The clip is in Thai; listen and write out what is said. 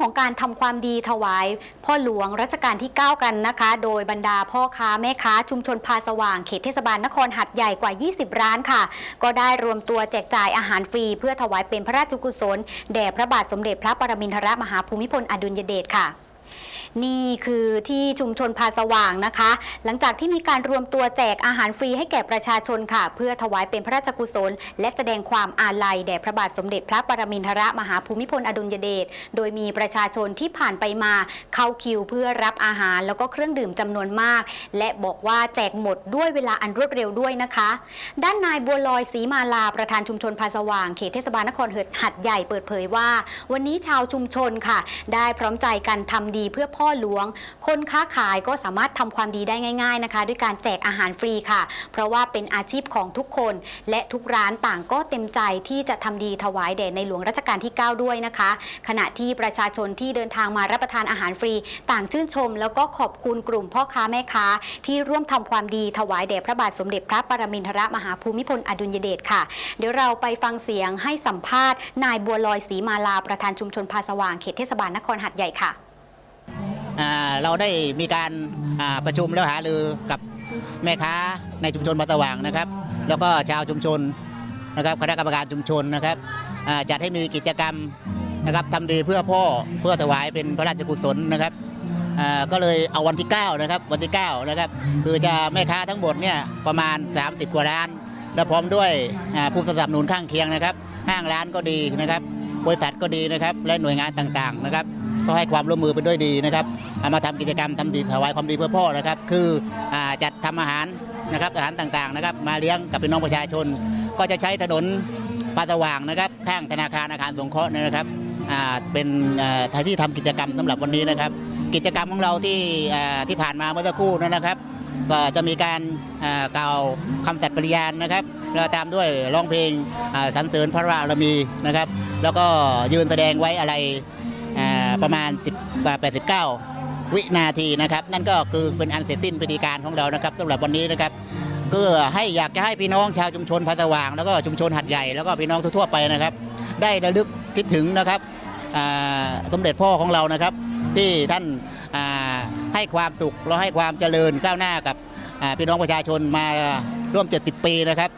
ของการทำความดีถวายพ่อหลวงรัชกาลที่ 9 กันนะคะ โดยบรรดาพ่อค้าแม่ค้าชุมชนพาสว่างเขตเทศบาลนครหัดใหญ่กว่า 20 ร้านค่ะ ก็ได้รวมตัวแจกจ่ายอาหารฟรี เพื่อถวายเป็นพระราชกุศลแด่พระบาทสมเด็จพระปรมินทรมหาภูมิพลอดุลยเดชค่ะ นี่คือที่ชุมชนพาสว่างนะคะ หลังจากที่มีการรวมตัวแจกอาหารฟรีให้แก่ประชาชนค่ะ เพื่อถวายเป็นพระราชกุศล และแสดงความอาลัยแด่พระบาทสมเด็จพระปรมินทรมหาภูมิพลอดุลยเดชโดยมีประชาชนที่ผ่านไปมาเข้าคิว เพื่อรับอาหารแล้วก็เครื่องดื่มจำนวนมาก และบอกว่าแจกหมดด้วยเวลาอันรวดเร็วด้วยนะคะ ด้านนายบัวลอยศรีมาลาประธานชุมชนพาสว่างเขตเทศบาลนครหัดใหญ่เปิดเผยว่า วันนี้ชาวชุมชนค่ะ ได้พร้อมใจกันทำดีเพื่อพ่อหลวง คนค้าขายก็สามารถทำความดีได้ง่าย ๆนะคะ ด้วยการแจกอาหารฟรีค่ะ เพราะว่าเป็นอาชีพของทุกคน และทุกร้านต่างก็เต็มใจที่จะทำดีถวายแด่ในหลวงรัชกาลที่ 9 ด้วยนะคะ ขณะที่ประชาชนที่เดินทางมารับประทานอาหารฟรี ต่างชื่นชม แล้วก็ขอบคุณกลุ่มพ่อค้าแม่ค้า ที่ร่วมทำความดีถวายแด่พระบาทสมเด็จพระปรมินทรมหาภูมิพลอดุลยเดชค่ะ เดี๋ยวเราไปฟังเสียงให้สัมภาษณ์ นายบัวลอยศรีมาลาประธานชุมชนพาสว่างเขตเทศบาลนครหัดใหญ่ค่ะ เราได้มีการประชุมแล้วหารือกับแม่ค้าในชุมชนบาสว่างนะครับ แล้วก็ชาวชุมชนนะครับคณะกรรมการชุมชนนะครับจัดให้มีกิจกรรมนะครับทำดีเพื่อพ่อเพื่อถวายเป็นพระราชกุศลนะครับก็เลยเอาวันที่9นะครับวันที่9นะครับคือจะแม่ค้าทั้งหมดเนี่ยประมาณ 30 กว่าร้าน และพร้อมด้วยผู้สนับสนุนข้างเคียงนะครับ ห้างร้านก็ดีนะครับ บริษัทก็ดีนะครับ และหน่วยงานต่างๆนะครับ ก็ให้ความร่วมมือไปด้วยดีนะครับเอามาทำกิจกรรมทำดีถวายความดีเพื่อพ่อนะครับ คืออจัดทำอาหารนะครับอาหารต่างๆนะครับ มาเลี้ยงกับพี่น้องประชาชน ก็จะใช้ถนนปาสว่างนะครับ ข้างธนาคารอาคารสงเคราะห์นะครับเป็นอ่ที่ทำกิจกรรมสำหรับวันนี้นะครับ กิจกรรมของเราที่ที่ผ่านมาเมื่อสักครู่นั้นนะครับ ก็จะมีการกล่าวคำสัตย์ปริญาณนะครับแล้วตามด้วยร้องเพลงสรรเสริญพระบามีนะครับ แล้วก็ยืนแสดงไว้อะไร ประมาณ 10 89 วินาทีนะครับ นั่นก็คือเป็นอันเสร็จสิ้นพิธีการของเรานะครับสำหรับวันนี้นะครับก็ให้อยากจะให้พี่น้องชาวชุมชนพาสว่าง แล้วก็ชุมชนหัดใหญ่แล้วก็พี่น้องทั่วๆไปนะครับ ได้ระลึกคิดถึงนะครับสมเด็จพ่อของเรานะครับ ที่ท่านาให้ความสุขและให้ความเจริญก้าวหน้ากับพี่น้องประชาชนมาร่วม 70 ปีนะครับ